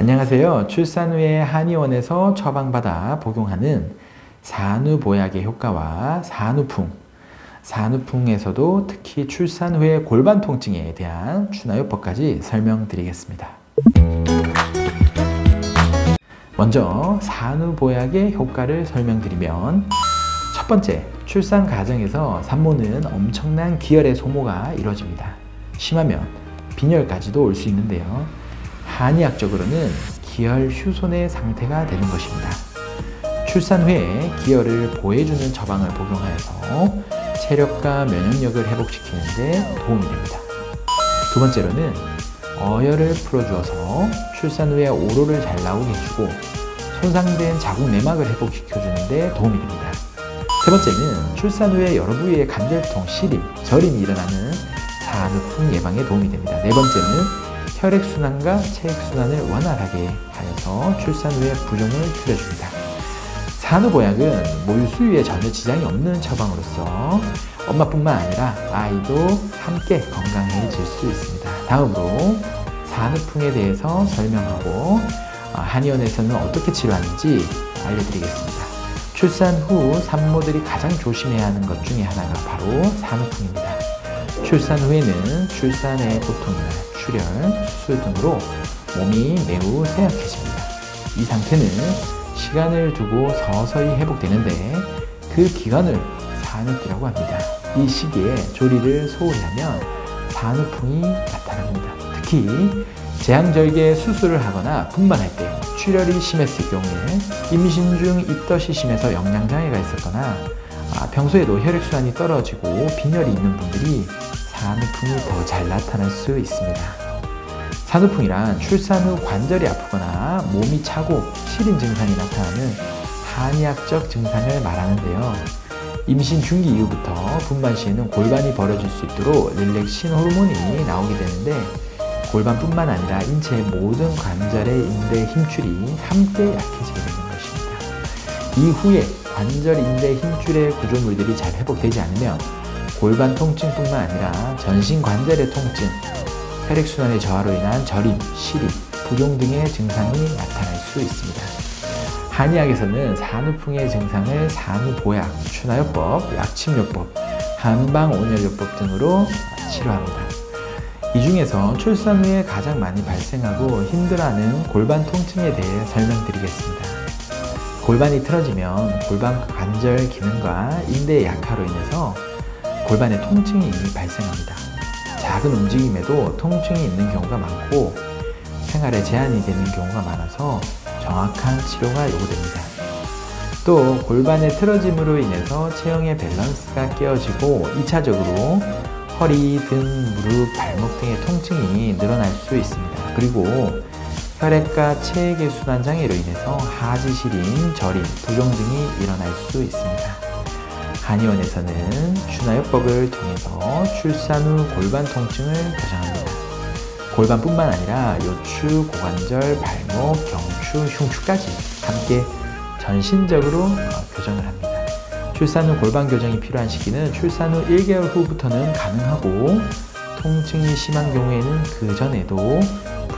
안녕하세요. 출산 후에 한의원에서 처방받아 복용하는 산후보약의 효과와 산후풍, 산후풍에서도 특히 출산 후의 골반 통증에 대한 추나요법까지 설명드리겠습니다. 먼저 산후보약의 효과를 설명드리면 첫 번째, 출산 과정에서 산모는 엄청난 기혈의 소모가 이루어집니다. 심하면 빈혈까지도 올 수 있는데요. 한의학적으로는 기혈 휴손의 상태가 되는 것입니다. 출산 후에 기혈을 보해주는 처방을 복용하여서 체력과 면역력을 회복시키는데 도움이 됩니다. 두 번째로는 어혈을 풀어주어서 출산 후에 오로를 잘 나오게 해주고 손상된 자궁 내막을 회복시켜주는데 도움이 됩니다. 세 번째는 출산 후에 여러 부위의 관절통, 시림, 저림이 일어나는 산후풍 예방에 도움이 됩니다. 네 번째는 혈액순환과 체액순환을 원활하게 하여서 출산 후에 부종을 줄여줍니다. 산후보약은 모유 수유에 전혀 지장이 없는 처방으로서 엄마뿐만 아니라 아이도 함께 건강해질 수 있습니다. 다음으로 산후풍에 대해서 설명하고 어, 한의원에서는 어떻게 치료하는지 알려드리겠습니다. 출산 후 산모들이 가장 조심해야 하는 것 중에 하나가 바로 산후풍입니다. 출산 후에는 출산의 고통이나 출혈, 수술 등으로 몸이 매우 쇠약해집니다. 이 상태는 시간을 두고 서서히 회복되는데 그 기간을 산후기라고 합니다. 이 시기에 조리를 소홀히 하면 산후풍이 나타납니다. 특히 제왕절개 수술을 하거나 분만할 때 출혈이 심했을 경우에 임신 중 입덧이 심해서 영양장애가 있었거나 아, 평소에도 혈액순환이 떨어지고 빈혈이 있는 분들이 산후풍이 더 잘 나타날 수 있습니다. 산후풍이란 출산 후 관절이 아프거나 몸이 차고 시린 증상이 나타나는 한의학적 증상을 말하는데요. 임신 중기 이후부터 분만 시에는 골반이 벌어질 수 있도록 릴렉신 호르몬이 나오게 되는데 골반뿐만 아니라 인체의 모든 관절의 인대 힘줄이 함께 약해지게 것입니다. 이후에 관절 인대 힘줄의 구조물들이 잘 회복되지 않으면 골반 통증뿐만 아니라 전신 관절의 통증, 혈액순환의 저하로 인한 저림, 시림, 부종 등의 증상이 나타날 수 있습니다. 한의학에서는 산후풍의 증상을 산후보약, 추나요법, 약침요법, 한방온열요법 등으로 치료합니다. 이 중에서 출산 후에 가장 많이 발생하고 힘들어하는 골반 통증에 대해 설명드리겠습니다. 골반이 틀어지면 골반 관절 기능과 인대의 약화로 인해서 골반에 통증이 발생합니다. 작은 움직임에도 통증이 있는 경우가 많고 생활에 제한이 되는 경우가 많아서 정확한 치료가 요구됩니다. 또 골반의 틀어짐으로 인해서 체형의 밸런스가 깨어지고 2차적으로 허리, 등, 무릎, 발목 등의 통증이 늘어날 수 있습니다. 그리고 혈액과 체액의 순환 장애로 인해서 하지 시림, 저림, 부종 등이 일어날 수 있습니다. 한의원에서는 추나요법을 통해서 출산 후 골반 통증을 교정합니다. 골반뿐만 아니라 요추, 고관절, 발목, 경추, 흉추까지 함께 전신적으로 교정을 합니다. 출산 후 골반 교정이 필요한 시기는 출산 후 1개월 후부터는 가능하고 통증이 심한 경우에는 그 전에도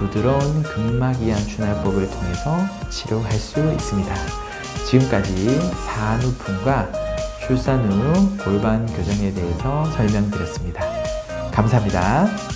부드러운 근막이한 추나요법을 통해서 치료할 수 있습니다. 지금까지 산후풍과 출산 후 골반 교정에 대해서 설명드렸습니다. 감사합니다.